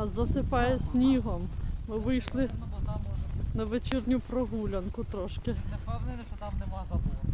Нас засипає снігом. Ми вийшли на вечірню прогулянку трошки. Не впевнений, що там нема забору.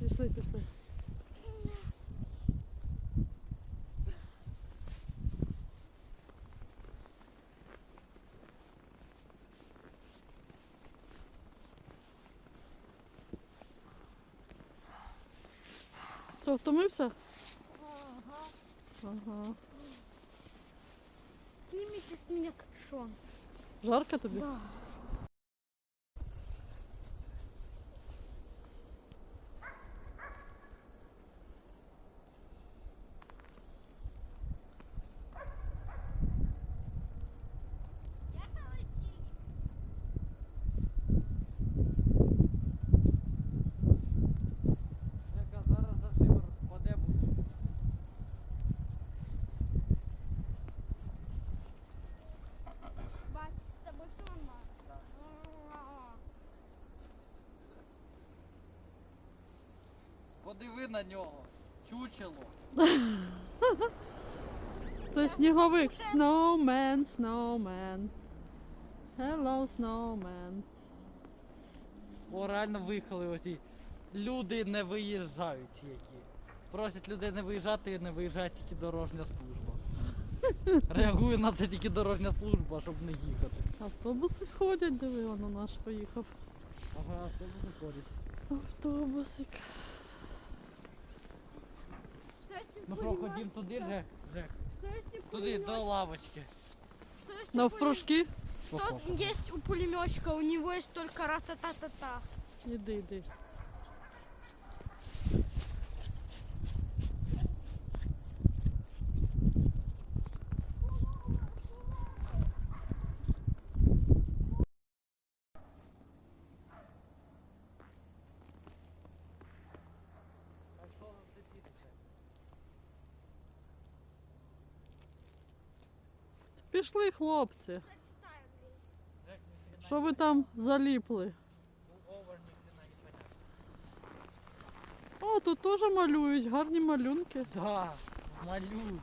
Пішли, пішли. Що, втомився? Ага. Ага. Снимите с меня капюшон. Жарко тобі? Да. Подиви на нього. Чучело. Це сніговик. Snowman, snowman. Hello, snowman. О, реально виїхали оті. Люди не виїжджають які. Просять людей не виїжджати і не виїжджає тільки дорожня служба. Реагує на це тільки дорожня служба, щоб не їхати. Автобуси ходять, диви, воно наш поїхав. Ага, автобуси ходять. Автобусик. Ну що, ходім туди, Жек? Жек. Туди, до лавочки. Навпрошки? Что есть у пулеметчика? У него есть только ра-та-та-та-та. Іди, іди. Пішли, хлопці. Що ви там заліпли? О, тут теж малюють, гарні малюнки. Да, малюю.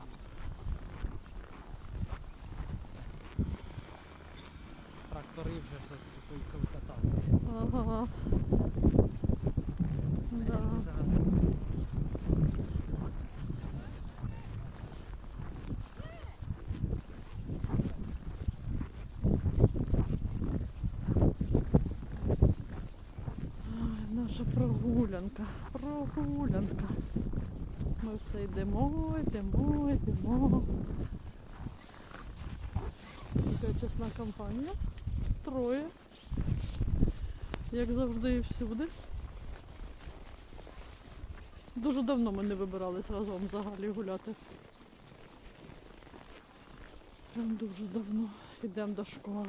Трактори вже все-таки поїхали катати. Ага. Да. Ай, наша прогулянка, прогулянка. Ми все йдемо, йдемо, йдемо. Така чесна компанія. Троє. Як завжди і всюди. Дуже давно ми не вибирались разом взагалі гуляти. Прям дуже давно. Йдемо до школи.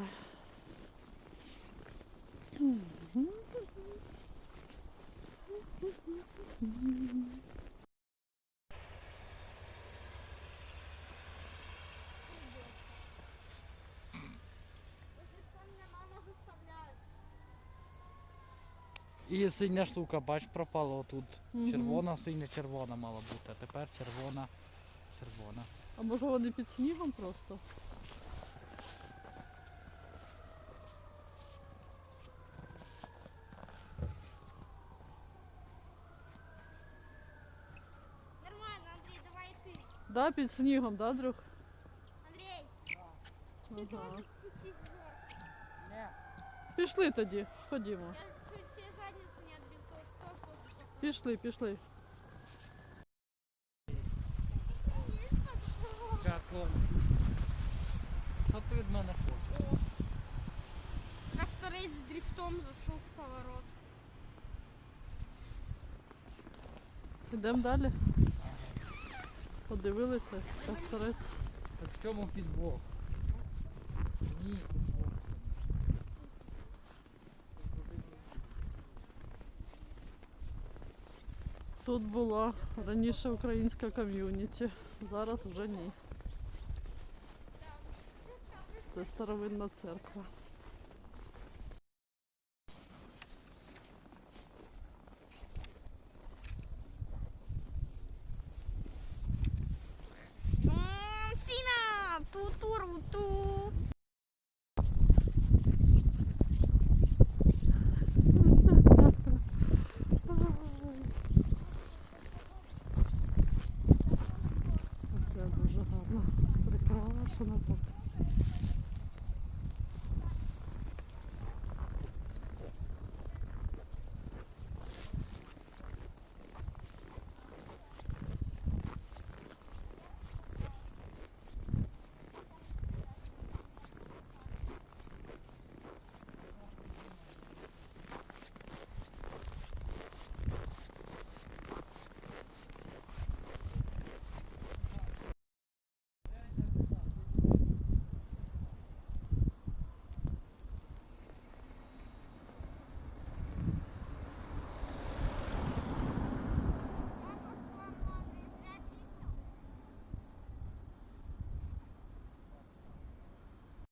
І синя штука, бач, пропала отут. Мгм. Червона, синя, червона мала бути. А тепер червона, червона. А може вони під снігом просто? Нормально, Андрей, давай ты. Да, під снігом, да, друг? Андрей, ты Ага. вверх. Не. Пішли тоді, ходімо. Я Пішли, пішли. Дякую. Що ти від мене хочеш? Тракторець з дрифтом зайшов в поворот. Йдемо далі. Подивилися, тракторець. Так в чому підвох? Ні, підвох. Тут була раніше українська ком'юніті, зараз вже ні. Це старовинна церква. 什么的